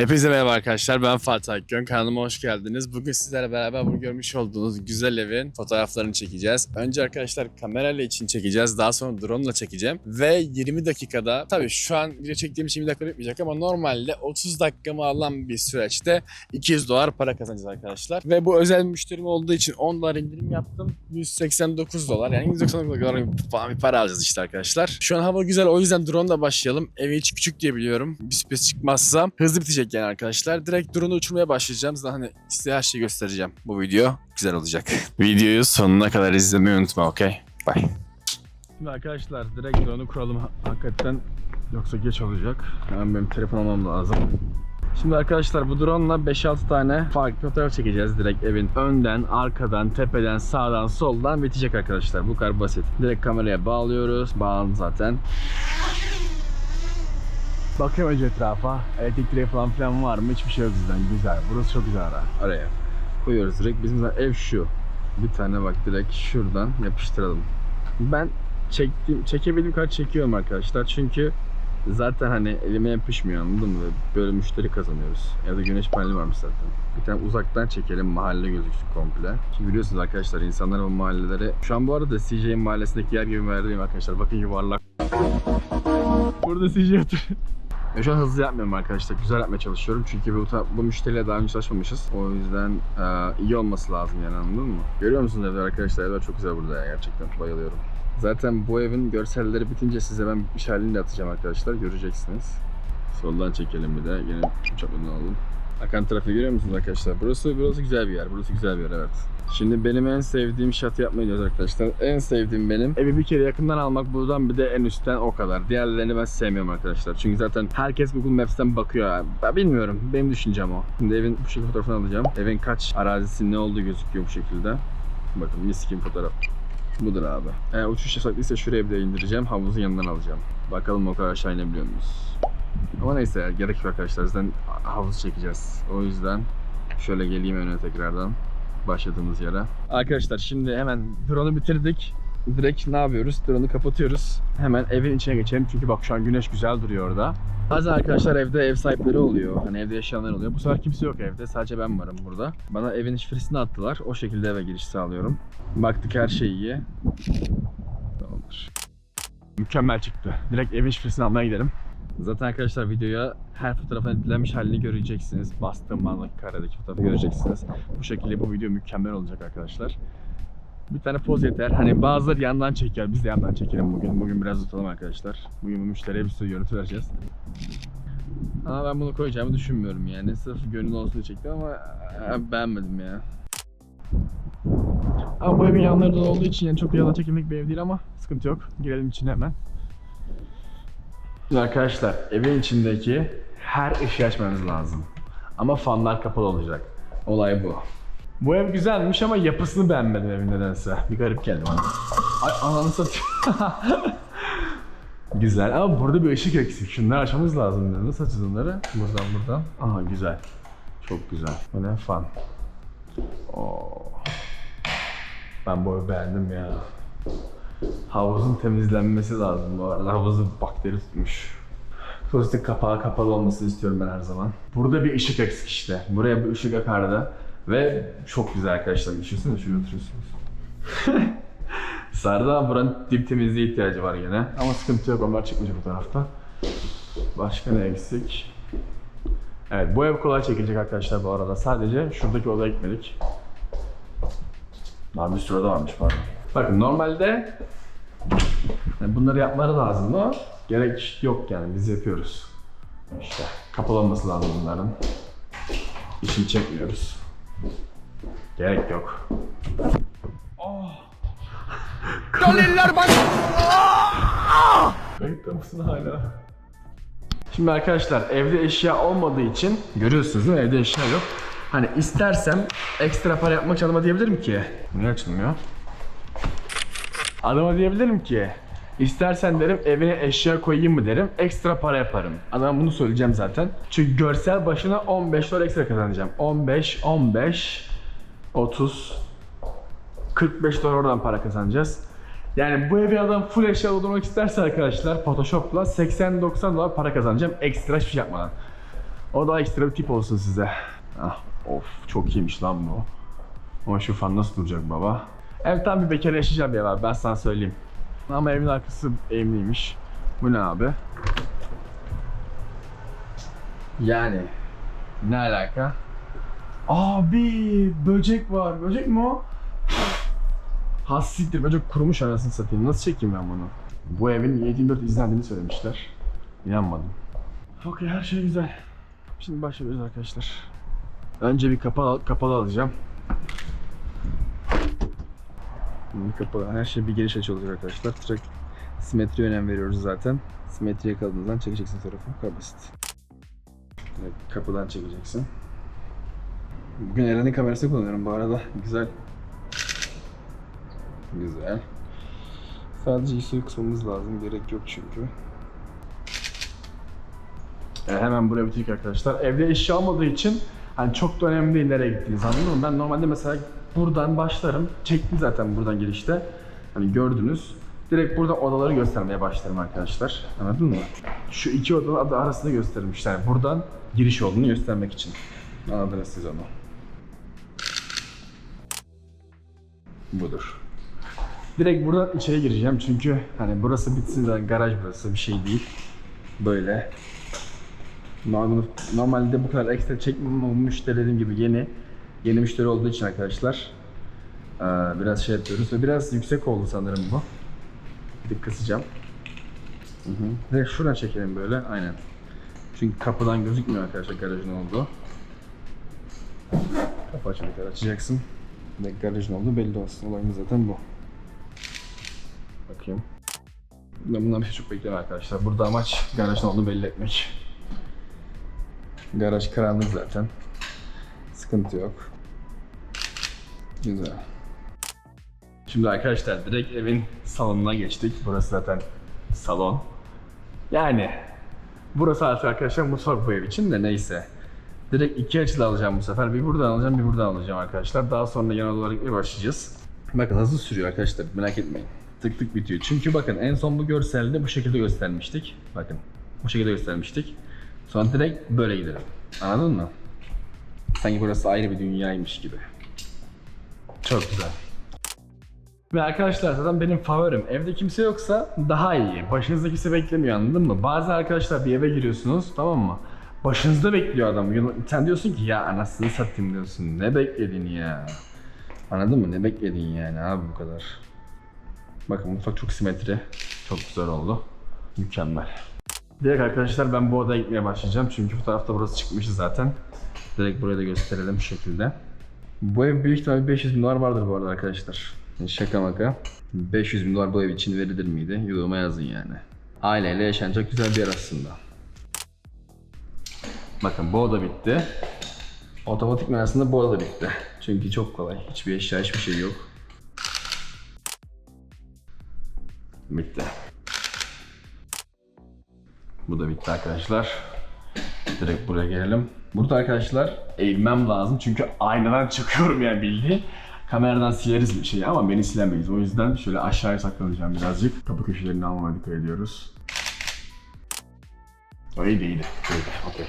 Hepinize merhaba arkadaşlar. Ben Fatih Akgön. Kanalıma hoş geldiniz. Bugün sizlerle beraber bu görmüş olduğunuz güzel evin fotoğraflarını çekeceğiz. Önce arkadaşlar kamerayla için çekeceğiz. Daha sonra drone ile çekeceğim. Ve 20 dakikada, tabii şu an video çektiğim için 20 dakika bitmeyecek ama normalde 30 dakikamı alan bir süreçte 200 dolar para kazanacağız arkadaşlar. Ve bu özel müşterim olduğu için 10 dolar indirim yaptım. 189 dolar yani 199 dolar falan bir para alacağız işte arkadaşlar. Şu an hava güzel o yüzden drone ile başlayalım. Evi hiç küçük diye biliyorum. Bir sürpriz çıkmazsa hızlı bitecek yani arkadaşlar. Direkt drone'u uçurmaya başlayacağım. Zaten hani size her şeyi göstereceğim. Bu video güzel olacak. Videoyu sonuna kadar izlemeyi unutma okey? Bye. Şimdi arkadaşlar direkt drone'u kuralım hakikaten yoksa geç olacak. Hemen benim telefon almam lazım. Şimdi arkadaşlar bu drone'la 5-6 tane farklı fotoğraf çekeceğiz direkt evin önden, arkadan, tepeden, sağdan, soldan bitecek arkadaşlar. Bu kadar basit. Direkt kameraya bağlıyoruz. Bağlandı zaten. Bakıyorum önce etrafa. Elektrik direği falan filan var mı? Hiçbir şey yok bizden. Güzel. Burası çok güzel ara. Araya. Koyuyoruz direkt. Bizim zaten ev şu. Bir tane bak direkt şuradan yapıştıralım. Ben çektiğim, çekebildiğim kadar çekiyorum arkadaşlar. Çünkü zaten hani elime yapışmıyor anladın mı? Böyle müşteri kazanıyoruz. Ya da güneş paneli varmış zaten. Bir tane uzaktan çekelim mahalle gözüksün komple. Şimdi biliyorsunuz arkadaşlar insanlar bu mahallelere... Şu an bu arada CJ'in mahallesindeki yer gibi mahalleyim arkadaşlar. Bakın yuvarlak. Burada CJ oturuyor. Ben şu an hızlı yapmıyorum arkadaşlar. Güzel yapmaya çalışıyorum. Çünkü bu, bu müşteriyle daha önce çalışmamışız. O yüzden e, iyi olması lazım yani anladın mı? Görüyor musunuz evler arkadaşlar? Evler çok güzel burada ya. Gerçekten bayılıyorum. Zaten bu evin görselleri bitince size ben bitmiş halini de atacağım arkadaşlar. Göreceksiniz. Soldan çekelim bir de. Yine uçak önüne alalım. Akan trafiği görüyor musunuz arkadaşlar? Burası burası güzel bir yer. Burası güzel bir yer evet. Şimdi benim en sevdiğim şatı yapmayı gidiyoruz arkadaşlar. En sevdiğim benim. Evi bir kere yakından almak buradan bir de en üstten o kadar. Diğerlerini ben sevmiyorum arkadaşlar. Çünkü zaten herkes Google Maps'ten bakıyor. Ben bilmiyorum. Benim düşüncem o. Şimdi evin bu şekilde fotoğrafını alacağım. Evin kaç arazisi ne olduğu gözüküyor bu şekilde. Bakın mis gibi fotoğraf. Budur abi. Eğer uçuş yasaklıysa şuraya bir de indireceğim. Havuzun yanından alacağım. Bakalım o kadar aşağı inebiliyor muyuz? Ama neyse ya, gerek yok arkadaşlar. Zaten havuz çekeceğiz. O yüzden şöyle geleyim önüne tekrardan. Başladığımız yere. Arkadaşlar şimdi hemen drone'u bitirdik. Direkt ne yapıyoruz? Drone'u kapatıyoruz. Hemen evin içine geçelim. Çünkü bak şu an güneş güzel duruyor orada. Bazen arkadaşlar evde ev sahipleri oluyor. Hani evde yaşayanlar oluyor. Bu sefer kimse yok evde. Sadece ben varım burada. Bana evin şifresini attılar. O şekilde eve giriş sağlıyorum. Baktık her şey iyi. Tamamdır. Mükemmel çıktı. Direkt evin şifresini almaya gidelim. Zaten arkadaşlar videoya her fotoğrafın edilenmiş halini göreceksiniz. Bastığım andaki karedeki fotoğrafı göreceksiniz. Bu şekilde bu video mükemmel olacak arkadaşlar. Bir tane poz yeter. Hani bazıları yandan çeker. Biz de yandan çekelim bugün. Bugün biraz tutalım arkadaşlar. Bugün bu müşteriye bir sürü görüntü vereceğiz. Ama ben bunu koyacağımı düşünmüyorum yani. Sırf gönül olsun diye çektim ama e, beğenmedim ya. Ama bu evin yanları dolu olduğu için yani çok yalan çekilmek bir ev değil ama sıkıntı yok. Girelim içine hemen. Şimdi arkadaşlar evin içindeki her ışığı açmanız lazım. Ama fanlar kapalı olacak. Olay bu. Bu ev güzelmiş ama yapısını beğenmedim evin nedense. Bir garip geldi bana. Ay ananı satayım. güzel ama burada bir ışık eksik. Şunları açmamız lazım. Nasıl açacağız onları? Buradan buradan. Aha güzel. Çok güzel. Bu ne fan. Oo. Ben bu evi beğendim ya. Havuzun temizlenmesi lazım bu arada. Havuzu bakteri tutmuş. Klozetin kapağı kapalı olmasını istiyorum ben her zaman. Burada bir ışık eksik işte. Buraya bir ışık akardı. Ve çok güzel arkadaşlar. Düşünsene şuraya oturuyorsunuz. Sardı ama buranın dip temizliğe ihtiyacı var gene. Ama sıkıntı yok. Onlar çıkmayacak bu tarafta. Başka ne eksik? Evet bu ev kolay çekilecek arkadaşlar bu arada. Sadece şuradaki odaya gitmedik. Daha bir sürü varmış pardon. Bakın normalde yani bunları yapmaları lazım ama gerek yok yani biz yapıyoruz. İşte kapalı olması lazım bunların. İşini çekmiyoruz. Gerek yok. Daliller baş... Bekle mısın hala? Şimdi arkadaşlar evde eşya olmadığı için görüyorsunuz değil mi? Evde eşya yok. Hani istersem ekstra para yapmak için adama diyebilirim ki. Niye açılmıyor? Adama diyebilirim ki. İstersen derim evine eşya koyayım mı derim. Ekstra para yaparım. Adama bunu söyleyeceğim zaten. Çünkü görsel başına 15 dolar ekstra kazanacağım. 15, 15, 30, 45 dolar oradan para kazanacağız. Yani bu evi adam full eşya doldurmak isterse arkadaşlar Photoshop'la 80-90 dolar para kazanacağım ekstra hiçbir şey yapmadan. O da ekstra bir tip olsun size. Ah, of çok iyiymiş lan bu. Ama şu fan nasıl duracak baba? Evet tam bir bekar yaşayacağım ya abi ben sana söyleyeyim. Ama evin arkası eğimliymiş. Bu ne abi? Yani ne alaka? Abi böcek var. Böcek mi o? Hassiktir böcek kurumuş anasını satayım. Nasıl çekeyim ben bunu? Bu evin 724 izlendiğini söylemişler. İnanmadım. Okey her şey güzel. Şimdi başlıyoruz arkadaşlar. Önce bir kapalı, kapalı alacağım. Kapalı. Her şey bir geniş açı olacak arkadaşlar. Direkt simetriye önem veriyoruz zaten. Simetriye kaldığınızdan çekeceksin tarafı. Kadar basit. Evet, kapıdan çekeceksin. Bugün Eren'in kamerasını kullanıyorum bu arada. Güzel. Güzel. Sadece ISO'yu kısmamız lazım. Gerek yok çünkü. E, hemen buraya bitirdik arkadaşlar. Evde eşya olmadığı için hani çok da önemli değil nereye gittiğiniz anladın mı? Ben normalde mesela buradan başlarım. Çektim zaten buradan girişte. Hani gördünüz. Direkt burada odaları göstermeye başlarım arkadaşlar. Anladın mı? Şu iki odanın adı arasında göstermişler. Buradan giriş olduğunu göstermek için. Anladınız siz onu. Budur. Direkt buradan içeri gireceğim çünkü hani burası bitsin zaten garaj burası bir şey değil. Böyle. Normal, normalde bu kadar ekstra çekmem ama bu müşteri dediğim gibi yeni. Yeni müşteri olduğu için arkadaşlar. eee, biraz şey yapıyoruz ve biraz yüksek oldu sanırım bu. Bir de kısacağım. Hı hı. Ve şuradan çekelim böyle aynen. Çünkü kapıdan gözükmüyor arkadaşlar garajın olduğu. Kapı açılırken açacaksın. Ve garajın olduğu belli olsun. Olayımız zaten bu. Bakayım. Ben bundan bir şey çok bekliyorum arkadaşlar. Burada amaç garajın olduğunu belli etmek. Garaj karanlık zaten. Sıkıntı yok. Güzel. Şimdi arkadaşlar direkt evin salonuna geçtik. Burası zaten salon. Yani burası artık arkadaşlar mutfak bu ev için de neyse. Direkt iki açılı alacağım bu sefer. Bir buradan alacağım, bir buradan alacağım arkadaşlar. Daha sonra yan odalara gitmeye başlayacağız. Bakın hızlı sürüyor arkadaşlar. Merak etmeyin. Tık tık bitiyor. Çünkü bakın en son bu görselde bu şekilde göstermiştik. Bakın bu şekilde göstermiştik. Sonra direkt böyle gidelim. Anladın mı? Sanki burası ayrı bir dünyaymış gibi. Çok güzel. Ve arkadaşlar zaten benim favorim. Evde kimse yoksa daha iyi. Başınızda kimse beklemiyor anladın mı? Bazı arkadaşlar bir eve giriyorsunuz tamam mı? Başınızda bekliyor adam. Sen diyorsun ki ya anasını satayım diyorsun. Ne bekledin ya? Anladın mı? Ne bekledin yani abi bu kadar. Bakın mutfak çok simetri. Çok güzel oldu. Mükemmel. Direkt arkadaşlar ben bu odaya gitmeye başlayacağım. Çünkü bu tarafta burası çıkmıştı zaten. Direkt buraya da gösterelim şu şekilde. Bu ev büyük ihtimalle 500 bin dolar vardır bu arada arkadaşlar. Şaka maka. 500 bin dolar bu ev için verilir miydi? Yoruma yazın yani. Aileyle yaşanacak güzel bir yer aslında. Bakın bu oda bitti. Otomatik aslında bu oda da bitti. Çünkü çok kolay. Hiçbir eşya, hiçbir şey yok. Bitti. Bu da bitti arkadaşlar. Direkt buraya gelelim. Burada arkadaşlar eğilmem lazım çünkü aynadan çıkıyorum yani bildiğin. Kameradan sileriz bir şeyi ama beni silemeyiz. O yüzden şöyle aşağıya saklanacağım birazcık. Kapı köşelerini almamaya dikkat ediyoruz. O iyiydi iyiydi. İyiydi. Okey.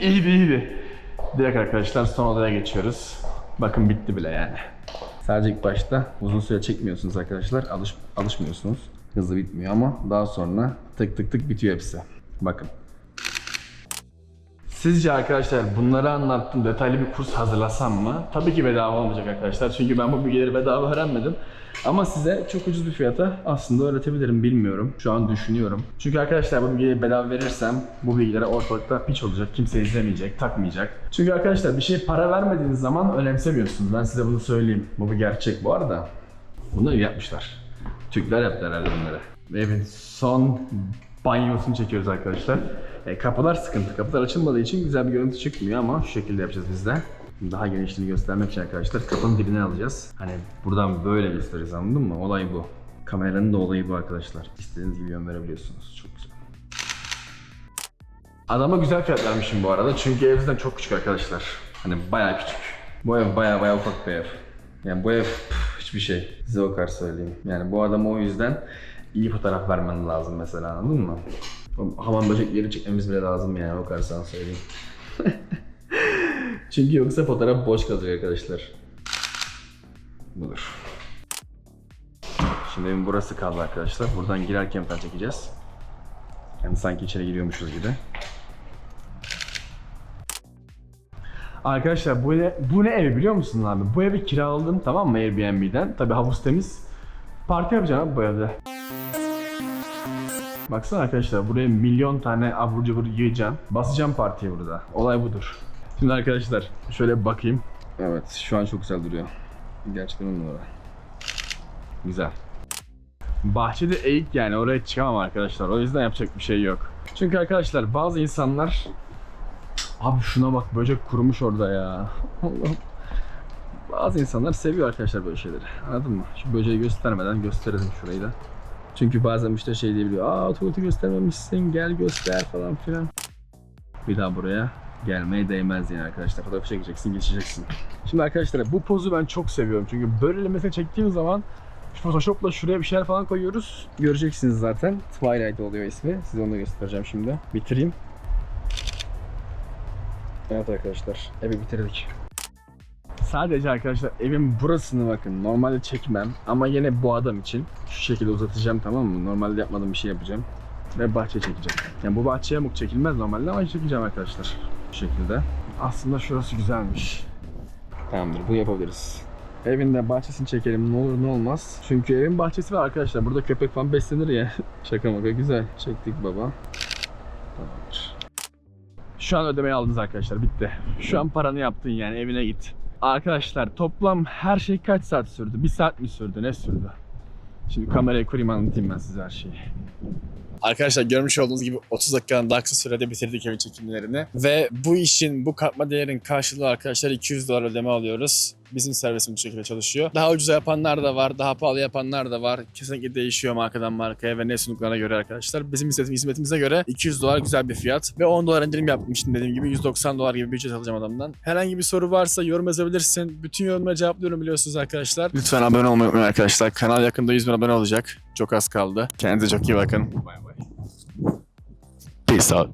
iyiydi iyiydi. Direkt arkadaşlar son odaya geçiyoruz. Bakın bitti bile yani. Sadece ilk başta uzun süre çekmiyorsunuz arkadaşlar. Alış, alışmıyorsunuz. Hızlı bitmiyor ama daha sonra tık tık tık bitiyor hepsi. Bakın. Sizce arkadaşlar bunları anlattım detaylı bir kurs hazırlasam mı? Tabii ki bedava olmayacak arkadaşlar. Çünkü ben bu bilgileri bedava öğrenmedim. Ama size çok ucuz bir fiyata aslında öğretebilirim bilmiyorum. Şu an düşünüyorum. Çünkü arkadaşlar bu bilgileri bedava verirsem bu bilgilere ortalıkta piç olacak. Kimse izlemeyecek, takmayacak. Çünkü arkadaşlar bir şey para vermediğiniz zaman önemsemiyorsunuz. Ben size bunu söyleyeyim. Bu bir gerçek bu arada. Bunları yapmışlar. Türkler yaptı herhalde bunları. Evin son banyosunu çekiyoruz arkadaşlar. E, kapılar sıkıntı. Kapılar açılmadığı için güzel bir görüntü çıkmıyor ama şu şekilde yapacağız biz de. Daha genişliğini göstermek için arkadaşlar kapının dibine alacağız. Hani buradan böyle gösteririz anladın mı? Olay bu. Kameranın da olayı bu arkadaşlar. İstediğiniz gibi yön verebiliyorsunuz. Çok güzel. Adama güzel fiyat vermişim bu arada çünkü ev çok küçük arkadaşlar. Hani bayağı küçük. Bu ev bayağı bayağı ufak bir ev. Yani bu ev püf, hiçbir şey. Size o kadar söyleyeyim. Yani bu adama o yüzden iyi fotoğraf vermen lazım mesela anladın mı? Hamam böcekleri çekmemiz bile lazım yani o kadar sana söyleyeyim. Çünkü yoksa fotoğraf boş kalacak arkadaşlar. Budur. Şimdi evin burası kaldı arkadaşlar. Buradan girerken falan çekeceğiz. Yani sanki içeri giriyormuşuz gibi. Arkadaşlar bu ne, bu ne evi biliyor musun abi? Bu evi kiraladım tamam mı Airbnb'den. Tabi havuz temiz. Parti yapacağım abi bu evde. Baksana arkadaşlar buraya milyon tane abur cubur yiyeceğim. Basacağım partiye burada. Olay budur. Şimdi arkadaşlar şöyle bakayım. Evet şu an çok güzel duruyor. Gerçekten on numara. Güzel. Bahçede eğik yani oraya çıkamam arkadaşlar. O yüzden yapacak bir şey yok. Çünkü arkadaşlar bazı insanlar Abi şuna bak böcek kurumuş orada ya. Allah'ım. Bazı insanlar seviyor arkadaşlar böyle şeyleri. Anladın mı? Şu böceği göstermeden gösterelim şurayı da. Çünkü bazen müşteri şey diyebiliyor. Aa tuvaleti göstermemişsin gel göster falan filan. Bir daha buraya gelmeye değmez yani arkadaşlar. Fotoğrafı çekeceksin, geçeceksin. Şimdi arkadaşlar bu pozu ben çok seviyorum. Çünkü böyle mesela çektiğim zaman Photoshop'la şuraya bir şeyler falan koyuyoruz. Göreceksiniz zaten. Twilight oluyor ismi. Size onu da göstereceğim şimdi. Bitireyim. Evet arkadaşlar, evi bitirdik. Sadece arkadaşlar evin burasını bakın normalde çekmem ama yine bu adam için şu şekilde uzatacağım tamam mı? Normalde yapmadığım bir şey yapacağım ve bahçe çekeceğim. Yani bu bahçeye yamuk çekilmez normalde ama çekeceğim arkadaşlar bu şekilde. Aslında şurası güzelmiş. Tamamdır bu yapabiliriz. Evin de bahçesini çekelim ne olur ne olmaz. Çünkü evin bahçesi var arkadaşlar. Burada köpek falan beslenir ya. Şaka maka güzel. Çektik baba. Tamamdır. Şu an ödemeyi aldınız arkadaşlar bitti. Şu an paranı yaptın yani evine git. Arkadaşlar toplam her şey kaç saat sürdü? Bir saat mi sürdü? Ne sürdü? Şimdi kamerayı kurayım anlatayım ben size her şeyi. Arkadaşlar görmüş olduğunuz gibi 30 dakikanın daha kısa sürede bitirdik evin çekimlerini. Ve bu işin, bu katma değerin karşılığı arkadaşlar 200 dolar ödeme alıyoruz. Bizim servisimiz bu şekilde çalışıyor. Daha ucuza yapanlar da var, daha pahalı yapanlar da var. Kesinlikle değişiyor markadan markaya ve ne sunduklarına göre arkadaşlar. Bizim hizmet- hizmetimize göre 200 dolar güzel bir fiyat. Ve 10 dolar indirim yapmıştım dediğim gibi 190 dolar gibi bir ücret alacağım adamdan. Herhangi bir soru varsa yorum yazabilirsin. Bütün yorumlara cevaplıyorum biliyorsunuz arkadaşlar. Lütfen abone olmayı unutmayın arkadaşlar. Kanal yakında 100 bin abone olacak. Çok az kaldı. Kendinize çok iyi bakın. Bay bay. Peace out.